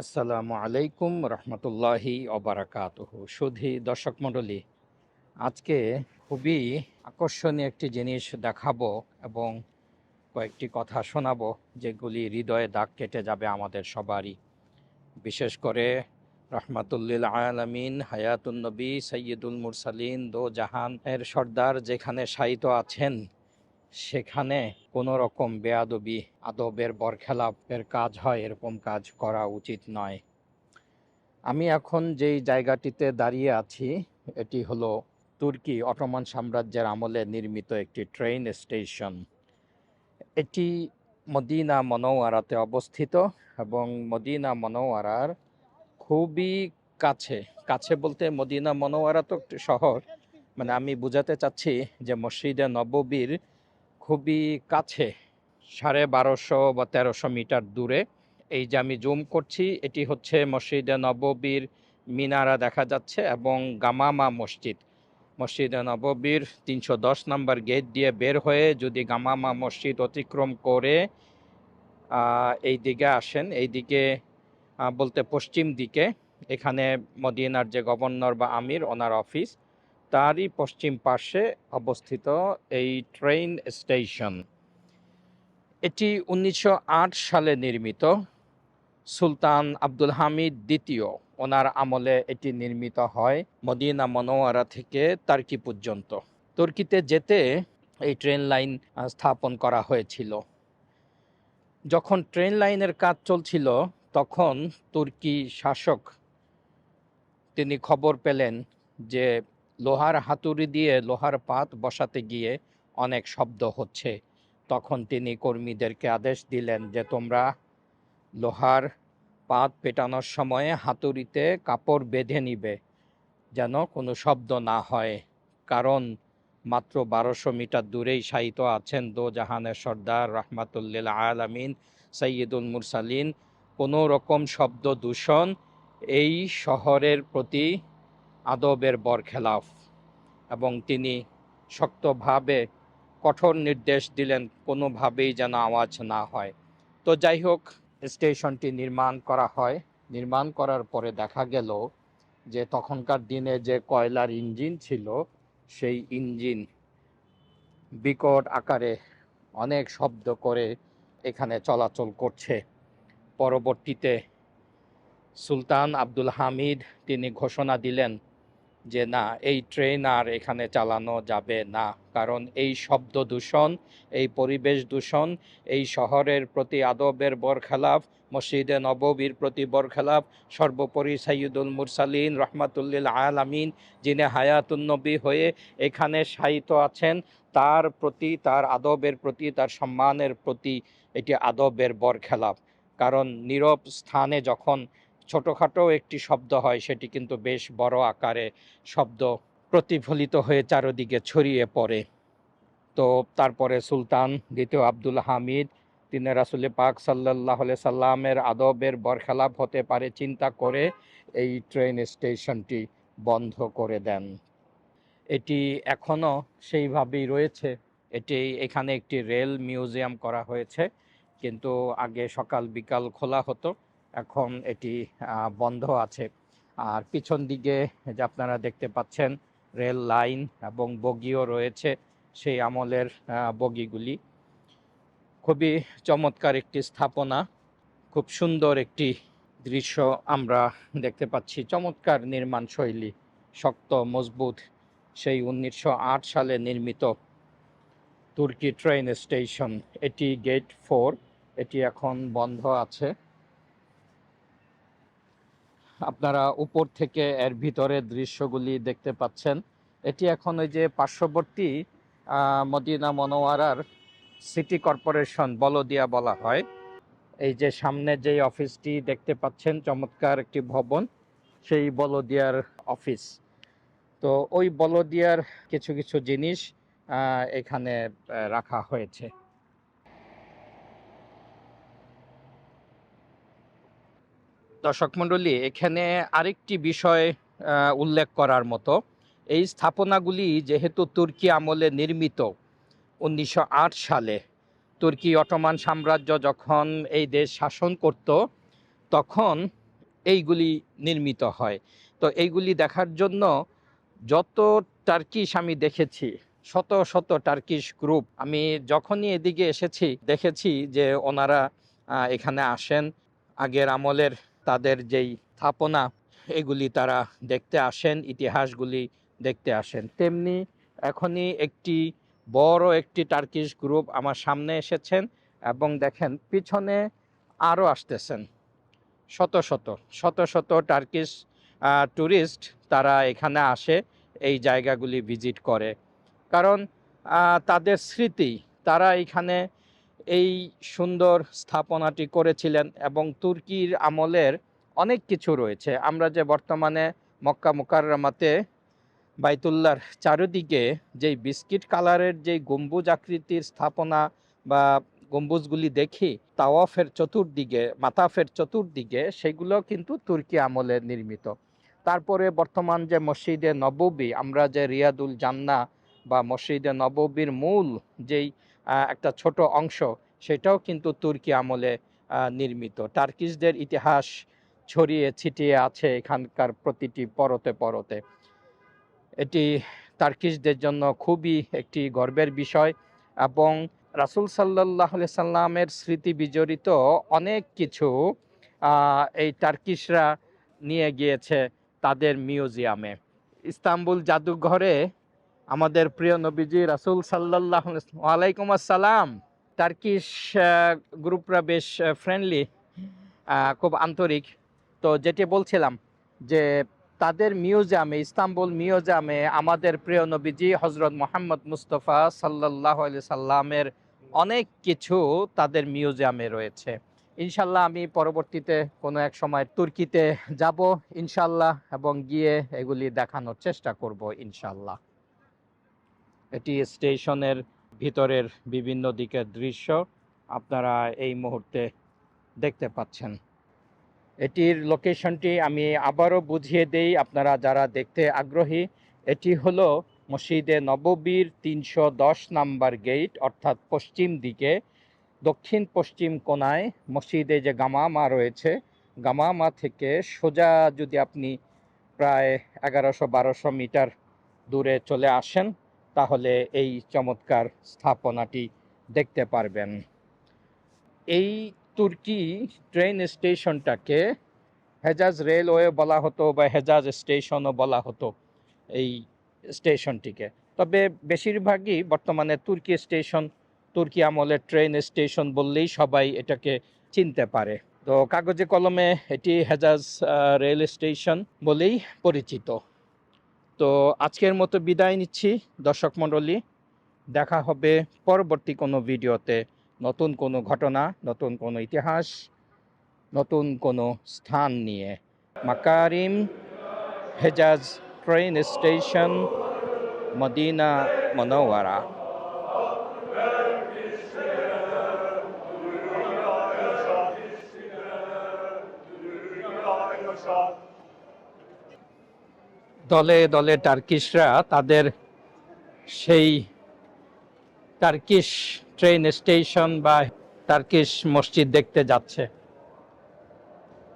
আসসালামু আলাইকুম রহমতুল্লাহি অবরাকাতহ। সুধী দর্শক মণ্ডলী, আজকে খুবই আকর্ষণীয় একটি জিনিস দেখাবো এবং কয়েকটি কথা শোনাবো, যেগুলি হৃদয়ে দাগ কেটে যাবে আমাদের সবারই। বিশেষ করে রহমাতুল্লিল আলামিন হায়াতুন্নবী সৈয়দুল মুরসালিন, দো জাহানের সর্দার যেখানে শায়িত আছেন। সেখানে কোনো রকম বেয়াদবি, আদবের বরখেলাপের কাজ হয় এরকম কাজ করা উচিত নয়। আমি এখন যেই জায়গাটিতে দাঁড়িয়ে আছি, এটি হলো তুর্কি অটোমান সাম্রাজ্যের আমলে নির্মিত একটি ট্রেন স্টেশন। এটি মদিনা মনোয়ারাতে অবস্থিত এবং মদিনা মনোয়ারার খুবই কাছে। কাছে বলতে মদিনা মনোয়ারা তো একটি শহর। মানে আমি বুঝাতে চাচ্ছি যে মসজিদে নববীর খুবই কাছে, সাড়ে বারোশো বা তেরোশো মিটার দূরে। এই যে আমি জুম করছি, এটি হচ্ছে মসজিদে নববীর মিনারা দেখা যাচ্ছে এবং গামামা মসজিদ। মসজিদে নববীর তিনশো দশ নম্বর গেট দিয়ে বের হয়ে যদি গামামা মসজিদ অতিক্রম করে এই দিকে আসেন, এই দিকে বলতে পশ্চিম দিকে, এখানে মদিনার যে গভর্নর বা আমির, ওনার অফিস। তারই পশ্চিম পাশে অবস্থিত এই ট্রেন স্টেশন। এটি উনিশশো আট সালে নির্মিত। সুলতান আব্দুল হামিদ দ্বিতীয়। ওনার আমলে এটি নির্মিত হয় মদিনা মনোয়ারা থেকে তার্কি পর্যন্ত। তুর্কিতে যেতে এই ট্রেন লাইন স্থাপন করা হয়েছিল। যখন ট্রেন লাইনের কাজ চলছিল, তখন তুর্কি শাসক তিনি খবর পেলেন যে লোহার হাতুড়ি দিয়ে লোহার পাত বসাতে গিয়ে অনেক শব্দ হচ্ছে। তখন তিনি কর্মীদেরকে আদেশ দিলেন যে, তোমরা লোহার পাত পেটানোর সময় হাতুড়িতে কাপড় বেঁধে নিবে, যেন কোনো শব্দ না হয়। কারণ মাত্র বারোশো মিটার দূরেই শায়িত আছেন দো জাহানের সর্দার রহমাতুল্লিল আলামিন সৈয়দুল মুরসালিন। কোনো রকম শব্দ দূষণ এই শহরের প্রতি আদবের বরখেলাফ এবং তিনি শক্তভাবে কঠোর নির্দেশ দিলেন, কোনোভাবেই যেন আওয়াজ না হয়। তো যাই হোক, স্টেশনটি নির্মাণ করা হয়। নির্মাণ করার পরে দেখা গেল যে তখনকার দিনে যে কয়লার ইঞ্জিন ছিল, সেই ইঞ্জিন বিকট আকারে অনেক শব্দ করে এখানে চলাচল করছে। পরবর্তীতে সুলতান আব্দুল হামিদ তিনি ঘোষণা দিলেন যে না, এই ট্রেন আর এখানে চালানো যাবে না। কারণ এই শব্দ দূষণ, এই পরিবেশ দূষণ, এই শহরের প্রতি আদবের বরখেলাফ, মসজিদে নববীর প্রতি বরখেলাফ, সর্বোপরি সাইয়দুল মুরসালিন রহমাতুল্লিল আলামিন, যিনি হায়াতুন্নবী হয়ে এখানে শায়িত আছেন, তার প্রতি, তার আদবের প্রতি, তার সম্মানের প্রতি এটি আদবের বরখেলাফ। কারণ নীরব স্থানে যখন ছোটোখাটো একটি শব্দ হয়, সেটি কিন্তু বেশ বড় আকারে শব্দ প্রতিফলিত হয়ে চারদিকে ছড়িয়ে পড়ে। তো তারপরে সুলতান দ্বিতীয় আব্দুল হামিদ, তিনি রাসুল পাক সাল্লাহ সাল্লামের আদবের বরখেলাপ হতে পারে, চিন্তা করে এই ট্রেন স্টেশনটি বন্ধ করে দেন। এটি এখনও সেইভাবেই রয়েছে। এটি এখানে একটি রেল মিউজিয়াম করা হয়েছে, কিন্তু আগে সকাল বিকাল খোলা হতো। এখন এটি বন্ধ আছে। আর পিছন দিকে যে আপনারা দেখতে পাচ্ছেন, রেল লাইন এবং বগিও রয়েছে সেই আমলের বগিগুলি। খুবই চমৎকার একটি স্থাপনা, খুব সুন্দর একটি দৃশ্য আমরা দেখতে পাচ্ছি। চমৎকার নির্মাণ শৈলী, শক্ত, মজবুত, সেই উনিশশো আট সালে নির্মিত তুর্কি ট্রেন স্টেশন। এটি গেট ফোর, এটি এখন বন্ধ আছে। আপনারা উপর থেকে এর ভিতরের দৃশ্যগুলি দেখতে পাচ্ছেন। এটি এখন ওই যে পার্শ্ববর্তী মদিনা মনোয়ারার সিটি কর্পোরেশন বলদিয়া বলা হয়। এই যে সামনে যে অফিসটি দেখতে পাচ্ছেন, চমৎকার একটি ভবন, সেই বলদিয়ার অফিস। তো ওই বলদিয়ার কিছু কিছু জিনিস এখানে রাখা হয়েছে। দর্শক মণ্ডলী, এখানে আরেকটি বিষয় উল্লেখ করার মতো। এই স্থাপনাগুলি যেহেতু তুর্কি আমলে নির্মিত উনিশশো আট সালে, তুর্কি অটোমান সাম্রাজ্য যখন এই দেশ শাসন করত, তখন এইগুলি নির্মিত হয়। তো এইগুলি দেখার জন্য যত টার্কিশ আমি দেখেছি, শত শত টার্কিশ গ্রুপ, আমি যখনই এদিকে এসেছি, দেখেছি যে ওনারা এখানে আসেন আগের আমলের তাদের যেই স্থাপনা, এগুলি তারা দেখতে আসেন, ইতিহাসগুলি দেখতে আসেন। তেমনি এখনই একটি বড় একটি টার্কিশ গ্রুপ আমার সামনে এসেছেন এবং দেখেন পিছনে আরও আসতেছেন। শত শত শত শত টার্কিশ ট্যুরিস্ট তারা এখানে আসে, এই জায়গাগুলি ভিজিট করে। কারণ তাদের স্মৃতি, তারা এখানে এই সুন্দর স্থাপনাটি করেছিলেন এবং তুর্কির আমলের অনেক কিছু রয়েছে। আমরা যে বর্তমানে মক্কা মুকাররমাতে বাইতুল্লার চারিদিকে যেই বিস্কিট কালারের যেই গম্বুজ আকৃতির স্থাপনা বা গম্বুজগুলি দেখি, তাওয়াফের চতুর্দিকে, মাতাফের চতুর্দিকে, সেগুলো কিন্তু তুর্কি আমলে নির্মিত। তারপরে বর্তমান যে মসজিদে নববী, আমরা যে রিয়াদুল জান্না বা মসজিদে নববীর মূল যেই একটা ছোট অংশ, সেটাও কিন্তু তুর্কি আমলে নির্মিত। টার্কিশদের ইতিহাস ছড়িয়ে ছিটিয়ে আছে এখানকার প্রতিটি পরতে পরতে। এটি টার্কিশদের জন্য খুবই একটি গর্বের বিষয় এবং রাসুল সাল্লাহ সাল্লামের স্মৃতি বিজড়িত অনেক কিছু এই টার্কিশরা নিয়ে গিয়েছে তাদের মিউজিয়ামে। ইস্তাম্বুল জাদুঘরে আমাদের প্রিয় নবীজি রাসুল সাল্লাহ ওয়ালাইকুম আসসালাম। টার্কিশ গ্রুপরা বেশ ফ্রেন্ডলি খুব আন্তরিক। তো যেটি বলছিলাম যে তাদের মিউজিয়ামে, ইস্তাম্বুল মিউজিয়ামে আমাদের প্রিয় নবীজি হজরত মোহাম্মদ মুস্তফা সাল্লাহ সাল্লামের অনেক কিছু তাদের মিউজিয়ামে রয়েছে। ইনশাল্লাহ আমি পরবর্তীতে কোনো এক সময় তুর্কিতে যাব ইনশাল্লাহ এবং গিয়ে এগুলি দেখানোর চেষ্টা করব ইনশাল্লাহ। এটি স্টেশনের ভিতরের বিভিন্ন দিকের দৃশ্য আপনারা এই মুহূর্তে দেখতে পাচ্ছেন। এটির লোকেশনটি আমি আবারও বুঝিয়ে দেই, আপনারা যারা দেখতে আগ্রহী, এটি হলো মসজিদে নববীর তিনশো দশ নাম্বার গেট, অর্থাৎ পশ্চিম দিকে। দক্ষিণ পশ্চিম কোনায় মসজিদে যে গামামা রয়েছে, গামামা থেকে সোজা যদি আপনি প্রায় এগারোশো বারোশো মিটার দূরে চলে আসেন তাহলে এই চমৎকার স্থাপনাটি দেখতে পারবেন। এই তুর্কি ট্রেন স্টেশনটাকে হেজাজ রেলওয়ে বলা হতো বা হেজাজ স্টেশনও বলা হতো এই স্টেশনটিকে। তবে বেশিরভাগই বর্তমানে তুর্কি স্টেশন, তুর্কি আমলের ট্রেন স্টেশন বললেই সবাই এটাকে চিনতে পারে। তো কাগজে কলমে এটি হেজাজ রেল স্টেশন বলেই পরিচিত। তো আজকের মতো বিদায় নিচ্ছি, দর্শক মণ্ডলী। দেখা হবে পরবর্তী কোনো ভিডিওতে। নতুন কোনো ঘটনা, নতুন কোনো ইতিহাস, নতুন কোনো স্থান নিয়ে। Makarim Hejaz train station, Medina Munawwara. দলে দলে টার্কিশরা তাদের সেই টার্কিশ ট্রেন স্টেশন বা টার্কিশ মসজিদ দেখতে যাচ্ছে।